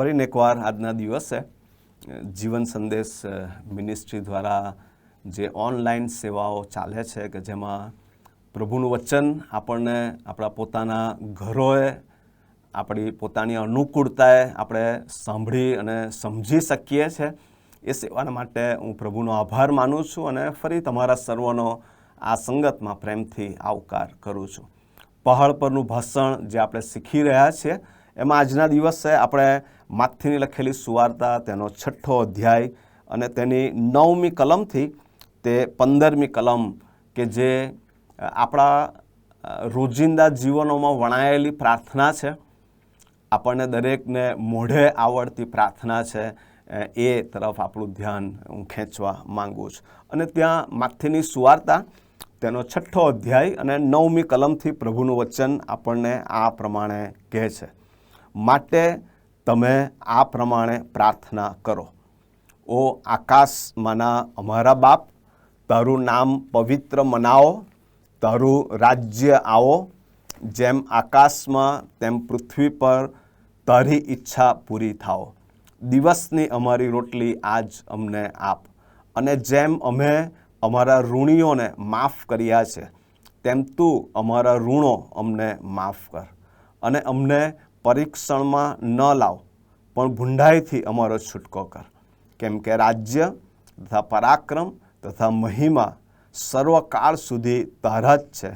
ફરીને એકવાર આજના દિવસે જીવન સંદેશ મિનિસ્ટ્રી દ્વારા જે ઓનલાઈન સેવાઓ ચાલે છે કે જેમાં પ્રભુનું વચન આપણને આપણા પોતાના ઘરોએ, આપણી પોતાની અનુકૂળતાએ આપણે સાંભળી અને સમજી શકીએ છીએ એ સેવાના માટે હું પ્રભુનો આભાર માનું છું અને ફરી તમારા સર્વનો આ સંગતમાં પ્રેમથી આવકાર કરું છું. પહાડ પરનું ભાષણ જે આપણે શીખી રહ્યા છીએ, એમાં આજના દિવસે આપણે માથીની લખેલી સુવાર્તા, તેનો છઠ્ઠો અધ્યાય અને તેની નવમી કલમથી તે પંદરમી કલમ કે જે આપણા રોજિંદા જીવનોમાં વણાયેલી પ્રાર્થના છે. આપણને દરેકને મોઢે આવડતી પ્રાર્થના છે. એ તરફ આપણું ધ્યાન હું ખેંચવા માગું છું. અને ત્યાં માથીની સુવાર્તા, તેનો છઠ્ઠો અધ્યાય અને નવમી કલમથી પ્રભુનું વચન આપણને આ પ્રમાણે કહે છે. માટે તમે આ પ્રમાણે પ્રાર્થના કરો. ઓ આકાશમાંના અમારા બાપ, તારું નામ પવિત્ર મનાવો, તારું રાજ્ય આવો. જેમ આકાશમાં, તેમ પૃથ્વી પર તારી ઈચ્છા પૂરી થાઓ. દિવસની અમારી રોટલી આજ અમને આપ. અને જેમ અમે અમારા ઋણીઓને માફ કર્યા છે, તેમ તું અમારા ઋણો અમને માફ કર. અને અમને પરીક્ષણમાં ન લાવ, પણ ભૂંડાઈથી અમારો છૂટકો કર. કેમ કે રાજ્ય તથા પરાક્રમ તથા મહિમા સર્વકાળ સુધી તારા જ છે.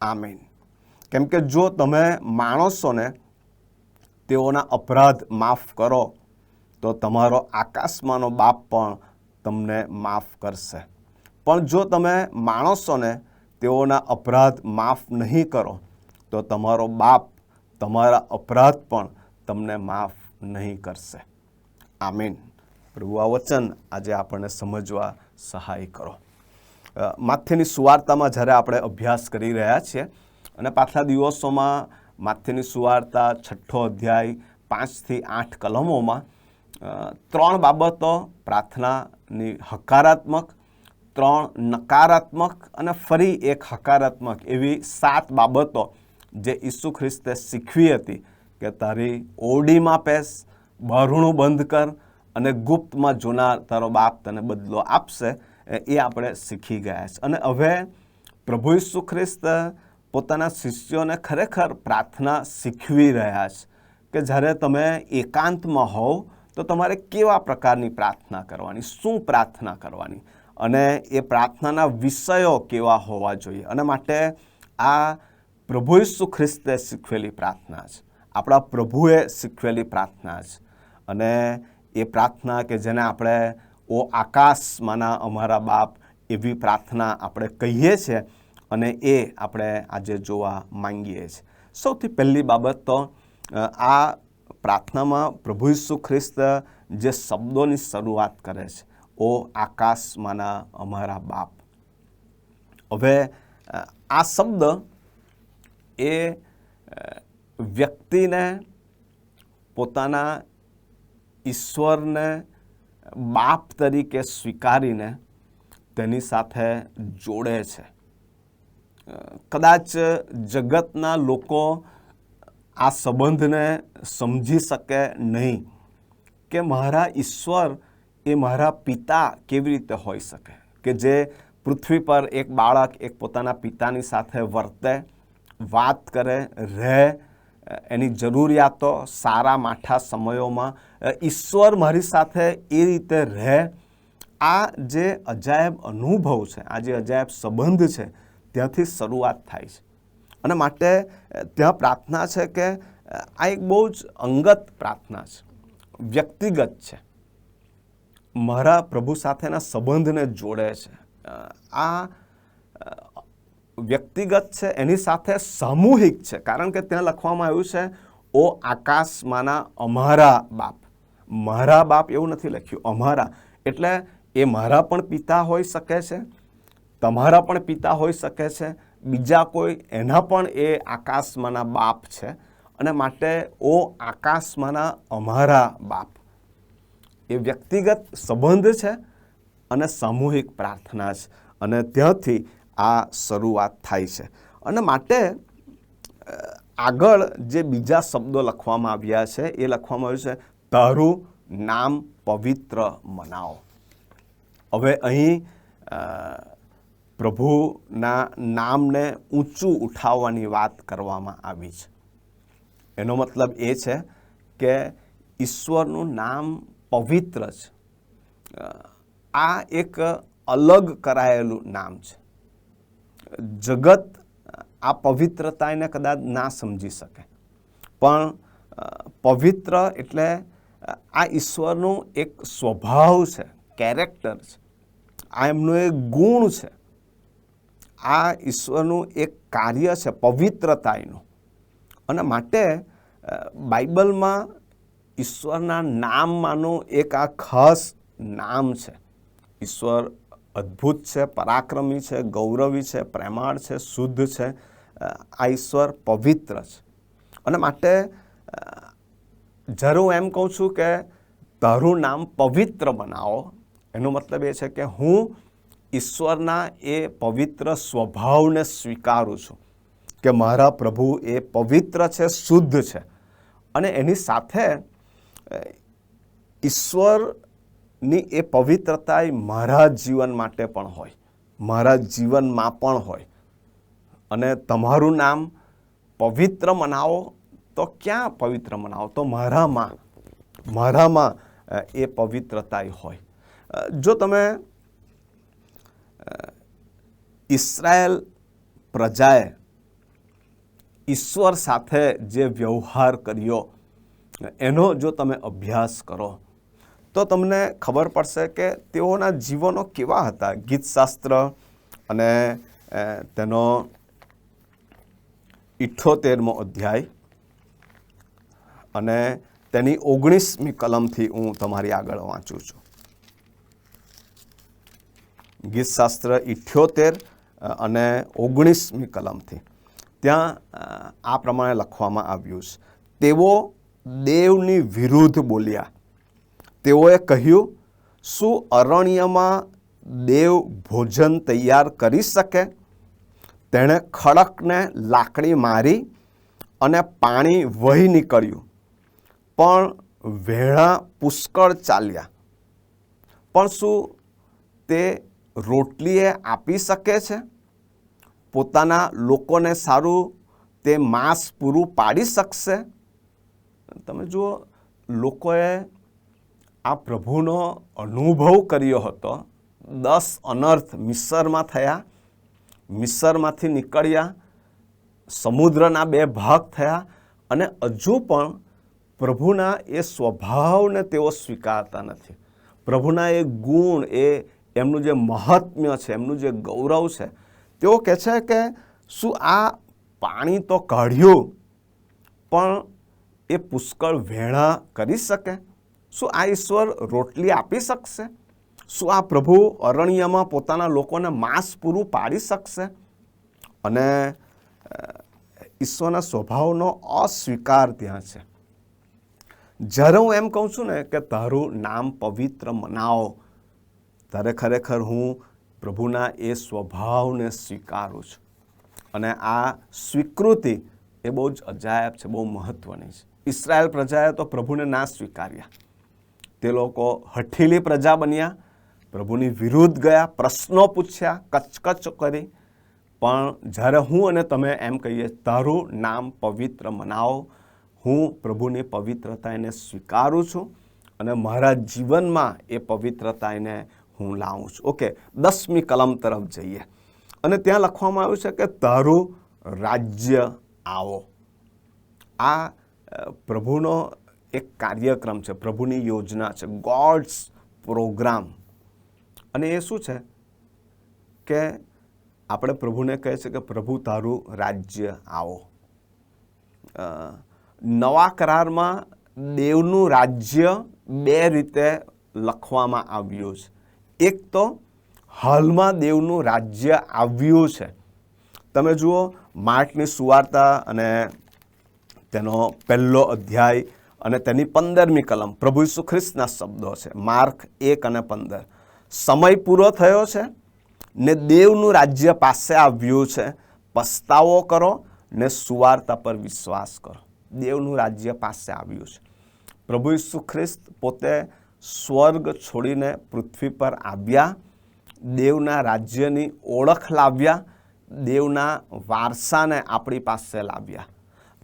આમીન. કેમ કે જો તમે માણસોને તેઓના અપરાધ માફ કરો, તો તમારો આકાશમાંનો બાપ પણ તમને માફ કરશે. પણ જો તમે માણસોને તેઓના અપરાધ માફ નહીં કરો, તો તમારો બાપ તમારા અપરાધ પણ તમને માફ નહીં કરશે. આમીન. પ્રભુ આ વચન આજે આપણને સમજવા સહાય કરો. માથેની સુવાર્તામાં જ્યારે આપણે અભ્યાસ કરી રહ્યા છીએ અને પાછલા દિવસોમાં માથેની સુવાર્તા છઠ્ઠો અધ્યાય પાંચથી આઠ કલમોમાં ત્રણ બાબતો પ્રાર્થનાની હકારાત્મક, ત્રણ નકારાત્મક અને ફરી એક હકારાત્મક એવી સાત બાબતો જે ઈસુ ખ્રિસ્તે શીખવી હતી કે તારી ઓરડીમાં પેસ બહારણું બંધ કર અને ગુપ્તમાં જોનાર તારો બાપ તને બદલો આપશે એ આપણે શીખી ગયા છે. અને હવે પ્રભુ ઈસુ ખ્રિસ્ત પોતાના શિષ્યોને ખરેખર પ્રાર્થના શીખવી રહ્યા છે કે જ્યારે તમે એકાંતમાં હોવ તો તમારે કેવા પ્રકારની પ્રાર્થના કરવાની, શું પ્રાર્થના કરવાની અને એ પ્રાર્થનાના વિષયો કેવા હોવા જોઈએ? અને માટે આ પ્રભુ ઈસુ ખ્રિસ્તે શીખવેલી પ્રાર્થના છે. આપણા પ્રભુએ શીખવેલી પ્રાર્થના છે. અને એ પ્રાર્થના કે જેને આપણે ઓ આકાશમાંના અમારા બાપ એવી પ્રાર્થના આપણે કહીએ છીએ અને એ આપણે આજે જોવા માંગીએ છીએ. સૌથી પહેલી બાબત તો આ પ્રાર્થનામાં પ્રભુ ઈસુ ખ્રિસ્ત જે શબ્દોની શરૂઆત કરે છે, ઓ આકાશમાંના અમારા બાપ. હવે આ શબ્દ એ વ્યક્તિને પોતાના ઈશ્વરને બાપ તરીકે સ્વીકારીને તેની સાથે જોડે છે. કદાચ જગતના લોકો આ સંબંધને સમજી શકે નહીં કે મારા ઈશ્વર એ મારા પિતા કેવી રીતે હોઈ શકે? કે જે પૃથ્વી પર એક બાળક એક પોતાના પિતાની સાથે વર્તે વાત કરે, રહે એની જરૂરિયાતો સારા, માઠા સમયોમાં ઈશ્વર મારી સાથે એ રીતે રહે. આ જે અજાયબ અનુભવ છે, આ જે અજાયબ સંબંધ છે, ત્યાંથી શરૂઆત થાય છે. અને માટે ત્યાં પ્રાર્થના છે કે આ એક બહુ જ અંગત પ્રાર્થના છે. વ્યક્તિગત છે. મારા પ્રભુ સાથેના સંબંધને જોડે છે. આ વ્યક્તિગત છે, એની સાથે સામૂહિક છે. કારણ કે ત્યાં લખવામાં આવ્યું છે, ઓ આકાશમાંના અમારા બાપ. મારા બાપ એવું નથી લખ્યું, અમારા. એટલે એ મારા પણ પિતા હોઈ શકે છે, તમારા પણ પિતા હોઈ શકે છે, બીજા કોઈ એના પણ એ આકાશમાંના બાપ છે. અને માટે ઓ આકાશમાંના અમારા બાપ. એ વ્યક્તિગત સંબંધ છે અને સામૂહિક પ્રાર્થના છે. અને ત્યાંથી આ શરૂઆત થાય છે. અને માટે આગળ જે બીજા શબ્દો લખવામાં આવ્યા છે, એ લખવામાં આવ્યું છે, તારું નામ પવિત્ર મનાવો. હવે અહીં પ્રભુના નામને ઊંચું ઉઠાવવાની વાત કરવામાં આવી છે. એનો મતલબ એ છે કે ઈશ્વરનું નામ પવિત્ર છે. આ એક અલગ કરાયેલું નામ છે. જગત આ પવિત્રતાને કદાચ ના સમજી શકે. પણ પવિત્ર એટલે આ ઈશ્વરનું એક સ્વભાવ છે, કેરેક્ટર છે. આ એમનો એક ગુણ છે. આ ઈશ્વરનું એક કાર્ય છે, પવિત્રતાનું. અને માટે બાઇબલમાં ઈશ્વરના નામમાંનું એક આ ખાસ નામ છે. ઈશ્વર અદ્ભુત છે પરાક્રમી છે ગૌરવી છે પ્રેમાળ છે શુદ્ધ છે આ ઈશ્વર પવિત્ર છે. અને માટે જરૂર એમ કહું છું કે તારું નામ પવિત્ર બનાવો. એનો મતલબ એ છે કે હું ઈશ્વરના એ પવિત્ર સ્વભાવને સ્વીકારું છું કે મારા પ્રભુ એ પવિત્ર છે શુદ્ધ છે. અને એની સાથે અ, ઈશ્વરની એ પવિત્રતા મારા જીવન માટે પણ હોય. મારા જીવનમાં પણ હોય. અને તમારું નામ પવિત્ર મનાવો તો ક્યાં પવિત્ર મનાવો? તો મારામાં. મારામાં એ પવિત્રતા હોય. જો તમે ઈસરાયલ પ્રજાએ ઈશ્વર સાથે જે વ્યવહાર કર્યો, એનો જો તમે અભ્યાસ કરો તો તમને ખબર પડશે કે તેઓના જીવનો કેવા હતા. ગીતશાસ્ત્ર અને તેનો ઇઠ્ઠોતેરમો અધ્યાય અને તેની ઓગણીસમી કલમથી હું તમારી આગળ વાંચું છું. ગીતશાસ્ત્ર ઇઠ્યોતેર અને ઓગણીસમી કલમથી. ત્યાં આ પ્રમાણે લખવામાં આવ્યું છે. તેઓ દેવની વિરુદ્ધ બોલ્યા. તેઓએ કહ્યું, શું અરણ્યમાં દેવ ભોજન તૈયાર કરી શકે? તેણે ખડકને લાકડી મારી અને પાણી વહી નીકળ્યું. પણ વેળા પુષ્કળ ચાલ્યા. પણ શું તે રોટલીએ આપી શકે છે? પોતાના લોકોને સારું તે માંસ પૂરું પાડી શકશે? તમે જુઓ, લોકોએ આ પ્રભુનો અનુભવ કર્યો હતો. દસ અનર્થ મિસરમાં થયા. મિસરમાંથી નીકળ્યા. સમુદ્રના બે ભાગ થયા અને હજુ પણ પ્રભુના એ સ્વભાવને તેઓ સ્વીકારતા નથી. પ્રભુના એ ગુણ, એ એમનું જે મહાત્મ્ય છે, એમનું જે ગૌરવ છે, તેઓ કહે છે કે શું આ પાણી તો કાઢ્યું, પણ એ પુષ્કળ વેણા કરી શકે? શું આ ઈશ્વર રોટલી આપી શકશે? શું આ પ્રભુ અરણ્યમાં પોતાના લોકોને માંસ પૂરું પાડી શકશે? અને ઈશ્વરના સ્વભાવનો અસ્વીકાર ત્યાં છે. જ્યારે હું એમ કહું છું ને કે તારું નામ પવિત્ર મનાવો, ત્યારે ખરેખર હું પ્રભુના એ સ્વભાવને સ્વીકારું છું. અને આ સ્વીકૃતિ એ બહુ જ અજાયબ છે, બહુ મહત્વની છે. ઇસરાયલ પ્રજાએ તો પ્રભુને ના સ્વીકાર્યા. તે લોકો હઠીલી પ્રજા બન્યા, પ્રભુની વિરુદ્ધ ગયા, પ્રશ્નો પૂછ્યા, કચકચ કરી. પણ જ્યારે હું અને તમે એમ કહીએ, તારું નામ પવિત્ર મનાવો, હું પ્રભુની પવિત્રતા એને સ્વીકારું છું અને મારા જીવનમાં એ પવિત્રતા એને હું લાવું છું. ઓકે, દસમી કલમ તરફ જઈએ. અને ત્યાં લખવામાં આવ્યું છે કે તારું રાજ્ય આવો. આ પ્રભુનો એક કાર્યક્રમ છે, પ્રભુની યોજના છે ગોડ્સ પ્રોગ્રામ અને એ શું છે? કે આપણે પ્રભુને કહે છે કે, પ્રભુ, તારું રાજ્ય આવો. નવા કરારમાં દેવનું રાજ્ય બે રીતે લખવામાં આવ્યું છે. એક તો હાલમાં દેવનું રાજ્ય આવ્યું છે. તમે જુઓ, માર્કની સુવાર્તા અને તેનો પહેલો અધ્યાય અને તેની પંદરમી કલમ પ્રભુ ઈસુ ખ્રિસ્તના શબ્દો છે. માર્ક એક અને પંદર. સમય પૂરો થયો છે ને દેવનું રાજ્ય પાસે આવ્યું છે. પસ્તાવો કરો ને સુવાર્તા પર વિશ્વાસ કરો. દેવનું રાજ્ય પાસે આવ્યું છે. પ્રભુ ઈસુ ખ્રિસ્ત પોતે સ્વર્ગ છોડીને પૃથ્વી પર આવ્યા. દેવના રાજ્યની ઓળખ લાવ્યા. દેવના વારસાને આપણી પાસે લાવ્યા.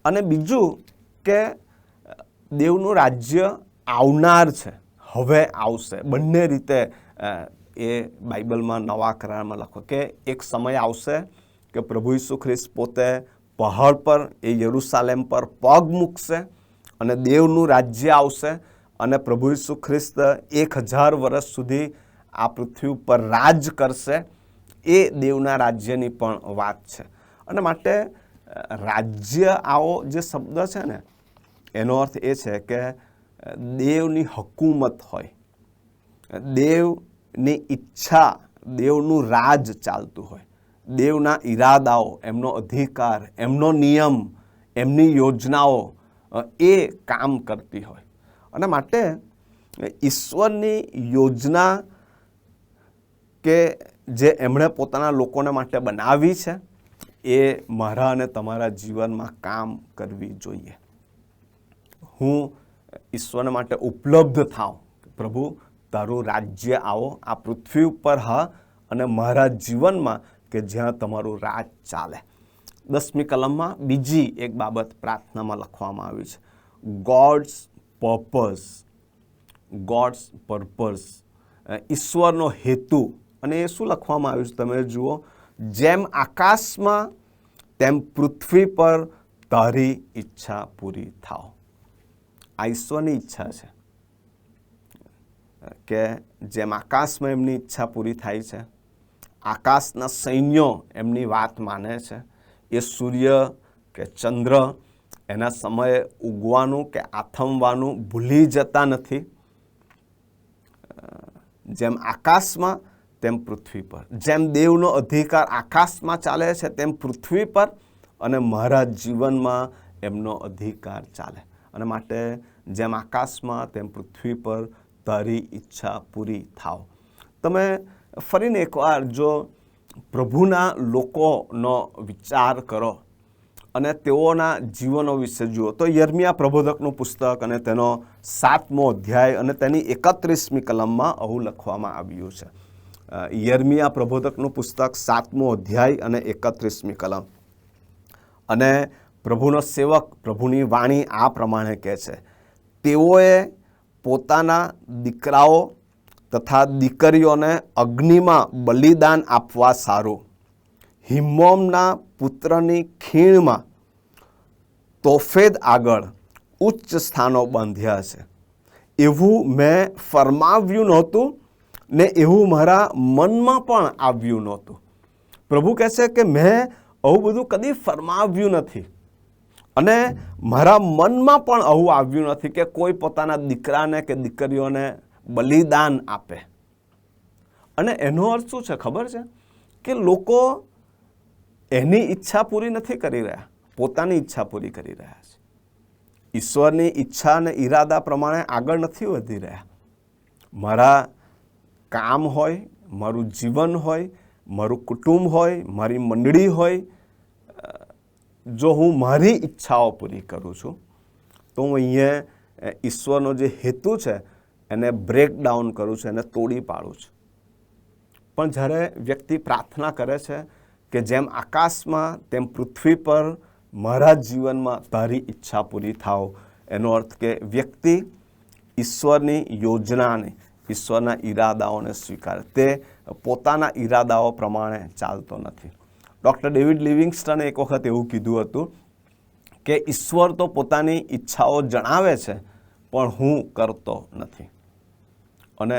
અને બીજું કે દેવનું રાજ્ય આવનાર છે, હવે આવશે. બંને રીતે એ બાઇબલમાં નવા કરારમાં લખો કે એક સમય આવશે કે પ્રભુ ઈસુ ખ્રિસ્ત પોતે પહાડ પર, એ યરુસાલેમ પર પગ મૂકશે અને દેવનું રાજ્ય આવશે અને પ્રભુ ઈસુ ખ્રિસ્ત એક હજાર વર્ષ સુધી આ પૃથ્વી ઉપર રાજ કરશે. એ દેવના રાજ્યની પણ વાત છે. અને માટે રાજ્ય આવો જે શબ્દ છે ને એનો અર્થ એ છે કે દેવની હકુમત હોય. દેવની ઈચ્છા, દેવનું રાજ ચાલતું હોય. દેવના ઈરાદાઓ, એમનો અધિકાર, એમનો નિયમ, એમની યોજનાઓ એ કામ કરતી હોય. અને માટે ઈશ્વરની યોજના કે જે એમણે પોતાના લોકોને માટે બનાવી છે, એ મારા અને તમારા જીવનમાં કામ કરવી જોઈએ. હું ઈશ્વરને માટે ઉપલબ્ધ થાઉં. પ્રભુ, તારું રાજ્ય આવો, આ પૃથ્વી ઉપર હ અને મારા જીવનમાં કે જ્યાં તમારું રાજ ચાલે. દસમી કલમમાં બીજી એક બાબત પ્રાર્થનામાં લખવામાં આવી છે. ગોડ્સ પર્પઝ ગોડ્સ પર્પઝ ઈશ્વરનો હેતુ. અને એ શું લખવામાં આવ્યું છે તમે જુઓ, જેમ આકાશમાં, તેમ પૃથ્વી પર તારી ઈચ્છા પૂરી થાવ આ ઈશ્વરની ઈચ્છા છે. કે જેમ આકાશમાં એમની ઈચ્છા પૂરી થાય છે, આકાશના સૈન્યો એમની વાત માને છે. એ સૂર્ય કે ચંદ્ર એના સમયે ઉગવાનું કે આથમવાનું ભૂલી જતા નથી. જેમ આકાશમાં, તેમ પૃથ્વી પર. જેમ દેવનો અધિકાર આકાશમાં ચાલે છે, તેમ પૃથ્વી પર અને મારા જીવનમાં એમનો અધિકાર ચાલે. અને માટે જેમ આકાશમાં, તેમ પૃથ્વી પર તારી ઈચ્છા પૂરી થાવ. તમે ફરીને એકવાર જો પ્રભુના લોકોનો વિચાર કરો અને તેઓના જીવનો વિશે જુઓ, તો યર્મિયા પ્રબોધકનું પુસ્તક અને તેનો સાતમો અધ્યાય અને તેની એકત્રીસમી કલમમાં આવું લખવામાં આવ્યું છે. યર્મિયા પ્રબોધકનું પુસ્તક સાતમો અધ્યાય અને એકત્રીસમી કલમ. અને પ્રભુનો સેવક, પ્રભુની વાણી આ પ્રમાણે કહે છે. તેઓએ પોતાના દીકરાઓ તથા દીકરીઓને અગ્નિમાં બલિદાન આપવા સારું. હિમ્મોમના પુત્રની ખીણમાં તોફેદ આગળ ઉચ્ચ સ્થાનો બાંધ્યા છે. એવું મેં ફરમાવ્યું નહોતું ને એવું મારા મનમાં પણ આવ્યું નહોતું. પ્રભુ કહે છે કે મેં આવું બધું કદી ફરમાવ્યું નથી. અને મારા મનમાં પણ આવું આવ્યું નથી કે કોઈ પોતાના દીકરાને કે દીકરીઓને બલિદાન આપે. અને એનો અર્થ શું છે ખબર છે? કે લોકો એની ઈચ્છા પૂરી નથી કરી રહ્યા, પોતાની ઈચ્છા પૂરી કરી રહ્યા છે. ઈશ્વરની ઈચ્છા અને ઈરાદા પ્રમાણે આગળ નથી વધી રહ્યા. મારા કામ હોય, મારું જીવન હોય, મારું કુટુંબ હોય, મારી મંડળી હોય જો હું મારી ઈચ્છાઓ પૂરી કરું છું, તો હું અહીંયા ઈશ્વરનો જે હેતુ છે, એને બ્રેકડાઉન કરું છું, એને તોડી પાડું છું. પણ જ્યારે વ્યક્તિ પ્રાર્થના કરે છે કે જેમ આકાશમાં, તેમ પૃથ્વી પર મારા જીવનમાં તારી ઈચ્છા પૂરી થાવ, એનો અર્થ કે વ્યક્તિ ઈશ્વરની યોજનાને, ઈશ્વરના ઈરાદાઓને સ્વીકારે. તે પોતાના ઈરાદાઓ પ્રમાણે ચાલતો નથી. ડૉક્ટર ડેવિડ લિવિંગસ્ટને એક વખત એવું કીધું હતું કે ઈશ્વર તો પોતાની ઈચ્છાઓ જણાવે છે, પણ હું કરતો નથી. અને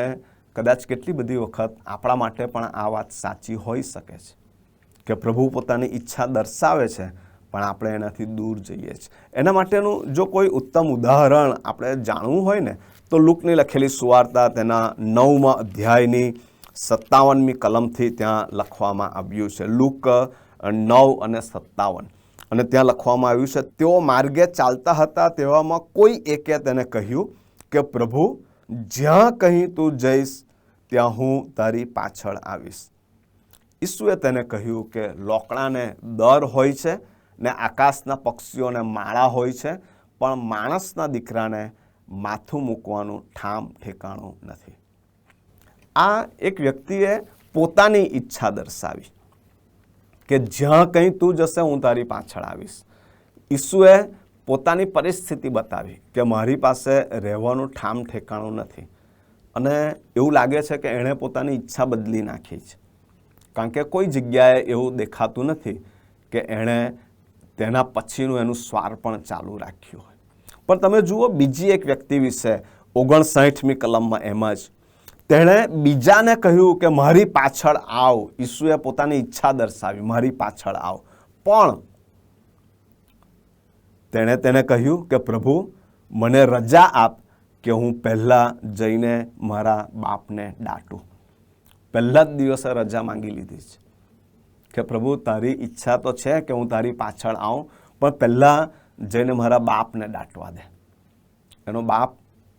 કદાચ કેટલી બધી વખત આપણા માટે પણ આ વાત સાચી હોઈ શકે છે કે પ્રભુ પોતાની ઈચ્છા દર્શાવે છે, પણ આપણે એનાથી દૂર જઈએ છીએ. એના માટેનું જો કોઈ ઉત્તમ ઉદાહરણ આપણે જાણવું હોય ને, તો લુકની લખેલી સુવાર્તા તેના નવમાં અધ્યાયની સત્તાવનમી કલમથી ત્યાં લખવામાં આવ્યું છે. લુક નવ અને સત્તાવન. અને ત્યાં લખવામાં આવ્યું છે, તેઓ માર્ગે ચાલતા હતા તેવામાં કોઈ એકે તેને કહ્યું કે, પ્રભુ, જ્યાં કહી તું જઈશ, ત્યાં હું તારી પાછળ આવીશ. ઈસુએ તેને કહ્યું કે, લોકડાને દર હોય છે ને આકાશના પક્ષીઓને માળા હોય છે, પણ માણસના દીકરાને માથું મૂકવાનું ઠામ ઠેકાણું નથી. આ એક વ્યક્તિએ પોતાની ઈચ્છા દર્શાવી કે જ્યાં કંઈ તું જશે, હું તારી પાછળ આવીશ. ઈસુએ પોતાની પરિસ્થિતિ બતાવી કે મારી પાસે રહેવાનું ઠામ ઠેકાણું નથી. અને એવું લાગે છે કે એણે પોતાની ઈચ્છા બદલી નાખી છે. કારણ કે કોઈ જગ્યાએ એવું દેખાતું નથી કે એણે તેના પછીનું એનું સ્વાર પણ ચાલુ રાખ્યું હોય. પણ તમે જુઓ, બીજી એક વ્યક્તિ વિશે ઓગણસાઠમી કલમમાં એમ જ તેણે બીજાને કહ્યું કે મારી પાછળ આવ. ઈસુએ પોતાની ઈચ્છા દર્શાવી, મારી પાછળ આવ. પણ તેણે તેને કહ્યું કે પ્રભુ, મને રજા આપ કે હું પહેલાં જઈને મારા બાપને દાટું. પહેલા જ દિવસે રજા માંગી લીધી છે કે પ્રભુ, તારી ઈચ્છા તો છે કે હું તારી પાછળ આવું, પણ પહેલાં જઈને મારા બાપને દાટવા દે. એનો બાપ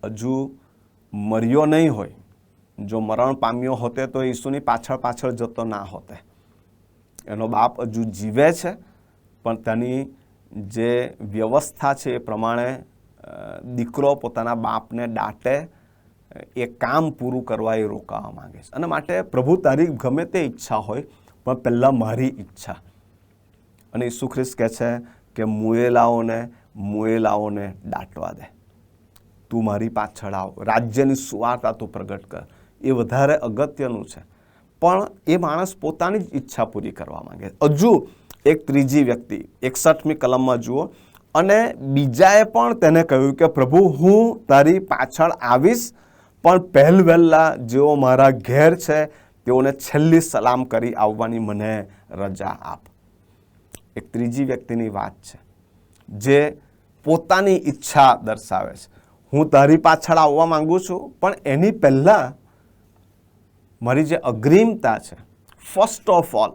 હજુ મર્યો નહીં હોય. જો મરણ પામ્યો હોતે તો ઈસુની પાછળ પાછળ જતો ના હોતે. એનો બાપ હજુ જીવે છે, પણ તેની જે વ્યવસ્થા છે એ પ્રમાણે દીકરો પોતાના બાપને દાટે, એ કામ પૂરું કરવા એ રોકાવા માંગે છે. અને માટે પ્રભુ તારી ગમે તે ઈચ્છા હોય, પણ પહેલાં મારી ઈચ્છા. અને ઈસુ ખ્રિસ્ત કહે છે કે મુએલાઓને મુએલાઓને દાટવા દે. તું મારી પાછળ આવ. રાજ્યની સુવાર્તા તું પ્રગટ કર. એ વધારે અગત્યનું છે. પણ એ માણસ પોતાની જ ઈચ્છા પૂરી કરવા માંગે હજુ એક ત્રીજી વ્યક્તિ, એકસઠમી કલમમાં જુઓ, અને બીજાએ પણ તેને કહ્યું કે, પ્રભુ, હું તારી પાછળ આવીશ, પણ પહેલ વહેલા જેઓ મારા ઘેર છે, તેઓને છેલ્લી સલામ કરી આવવાની મને રજા આપ. એક ત્રીજી વ્યક્તિની વાત છે, જે પોતાની ઈચ્છા દર્શાવે છે. હું તારી પાછળ આવવા માંગુ છું, પણ એની પહેલાં મારી જે અગ્રિમતા છે ફર્સ્ટ ઓફ ઓલ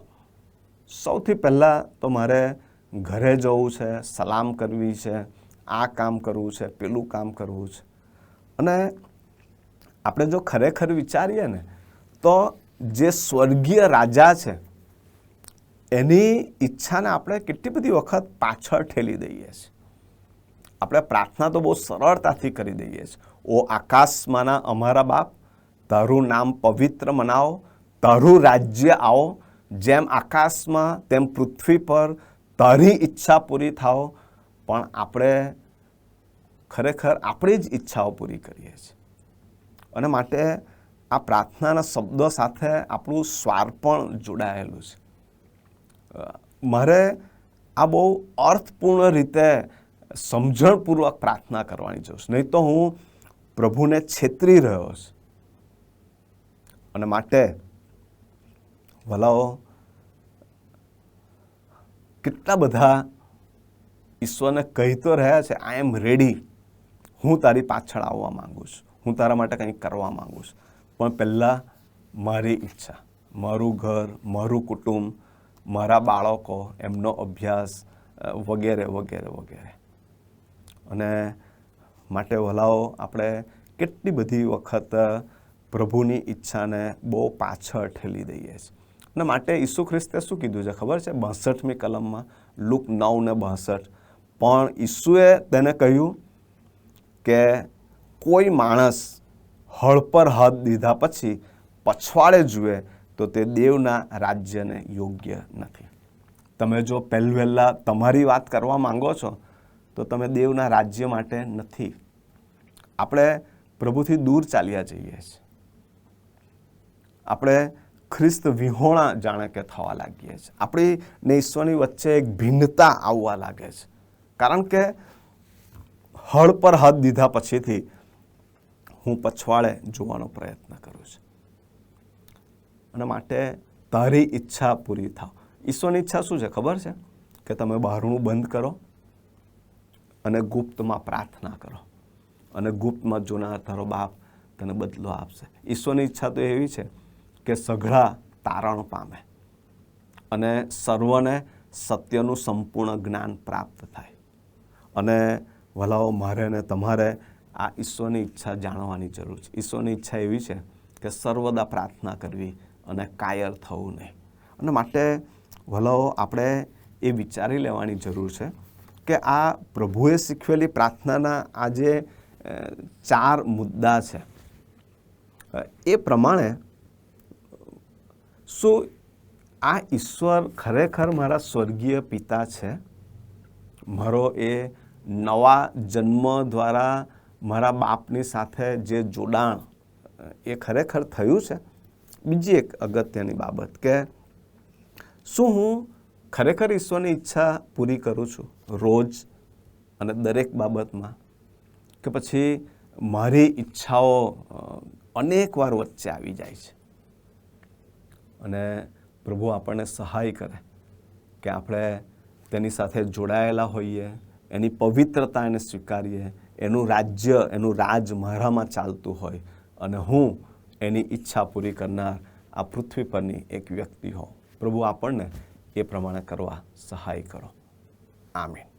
સૌથી પહેલાં તો મારે ઘરે જવું છે, સલામ કરવી છે, આ કામ કરવું છે, પેલું કામ કરવું છે. અને આપણે જો ખરેખર વિચારીએ ને, તો જે સ્વર્ગીય રાજા છે, એની ઈચ્છાને આપણે કેટલી બધી વખત પાછળ ઠેલી દઈએ છીએ. આપણે પ્રાર્થના તો બહુ સરળતાથી કરી દઈએ છીએ. ઓ આકાશમાંના અમારા બાપ તારું નામ પવિત્ર મનાવો, તારું રાજ્ય આવો, જેમ આકાશમાં તેમ પૃથ્વી પર તારી ઈચ્છા પૂરી થાઓ. પણ આપણે ખરેખર આપણી જ ઈચ્છાઓ પૂરી કરીએ છીએ. અને માટે આ પ્રાર્થનાના શબ્દો સાથે આપણું સ્વાર પણ જોડાયેલું છે. મારે આ બહુ અર્થપૂર્ણ રીતે સમજણપૂર્વક પ્રાર્થના કરવાની છે. નહીં તો હું પ્રભુને છેતરી રહ્યો છું. અને માટે વલાઓ, કેટલા બધા ઈશ્વરને કહી તો રહ્યા છે આઈ એમ રેડી હું તારી પાછળ આવવા માંગુ છું. હું તારા માટે કંઈક કરવા માગું છું. પણ પહેલાં મારી ઈચ્છા, મારું ઘર, મારું કુટુંબ, મારા બાળકો, એમનો અભ્યાસ વગેરે વગેરે વગેરે. અને માટે વલાઓ, આપણે કેટલી બધી વખત પ્રભુની ઈચ્છાને બહુ પાછળ ઠેલી દઈએ છીએ. અને માટે ઈસુ ખ્રિસ્તે શું કીધું છે ખબર છે? બાસઠમી કલમમાં લુક નવ ને બાસઠ. પણ ઈસુએ તેને કહ્યું કે કોઈ માણસ હળ પર હદ દીધા પછી પછવાડે જુએ તો તે દેવના રાજ્યને યોગ્ય નથી. તમે જો પહેલવહેલા તમારી વાત કરવા માંગો છો તો તમે દેવના રાજ્ય માટે નથી. આપણે પ્રભુથી દૂર ચાલ્યા જઈએ છીએ. આપણે ખ્રિસ્ત વિહોણા જાણે કે થવા લાગીએ છીએ. આપણી ને ઈશ્વરની વચ્ચે એક ભિન્નતા આવવા લાગે છે. કારણ કે હળ પર હાથ દીધા પછીથી હું પછવાડે જોવાનો પ્રયત્ન કરું છું. અને માટે તારી ઈચ્છા પૂરી થાવ. ઈશ્વરની ઈચ્છા શું છે ખબર છે? કે તમે બહારનું બંધ કરો અને ગુપ્તમાં પ્રાર્થના કરો. અને ગુપ્તમાં જોનાર તારો બાપ તને બદલો આપશે. ઈશ્વરની ઈચ્છા તો એવી છે કે સઘળા તારણ પામે અને સર્વને સત્યનું સંપૂર્ણ જ્ઞાન પ્રાપ્ત થાય. અને વલાઓ મારે ને તમારે આ ઈશ્વરની ઈચ્છા જાણવાની જરૂર છે. ઈશ્વરની ઈચ્છા એવી છે કે સર્વદા પ્રાર્થના કરવી અને કાયર થવું નહીં. અને માટે વલાઓ આપણે એ વિચારી લેવાની જરૂર છે કે આ પ્રભુએ શીખવેલી પ્રાર્થનાના આ જે ચાર મુદ્દા છે. એ પ્રમાણે શું આ ઈશ્વર ખરેખર મારા સ્વર્ગીય પિતા છે. મારો એ નવા જન્મ દ્વારા મારા બાપની સાથે જે જોડાણ, એ ખરેખર થયું છે. બીજી એક અગત્યની બાબત કે શું હું ખરેખર ઈશ્વરની ઈચ્છા પૂરી કરું છું? રોજ અને દરેક બાબતમાં? કે પછી મારી ઈચ્છાઓ અનેકવાર અનેક વાર વચ્ચે આવી જાય છે. અને પ્રભુ આપણને સહાય કરે કે આપણે તેની સાથે જોડાયેલા હોઈએ, એની પવિત્રતા એને સ્વીકારીએ, એનું રાજ્ય, એનું રાજ મારામાં ચાલતું હોય અને હું એની ઈચ્છા પૂરી કરનાર આ પૃથ્વી પરની એક વ્યક્તિ હોઉં. પ્રભુ આપણને એ પ્રમાણે કરવા સહાય કરો. આમીન.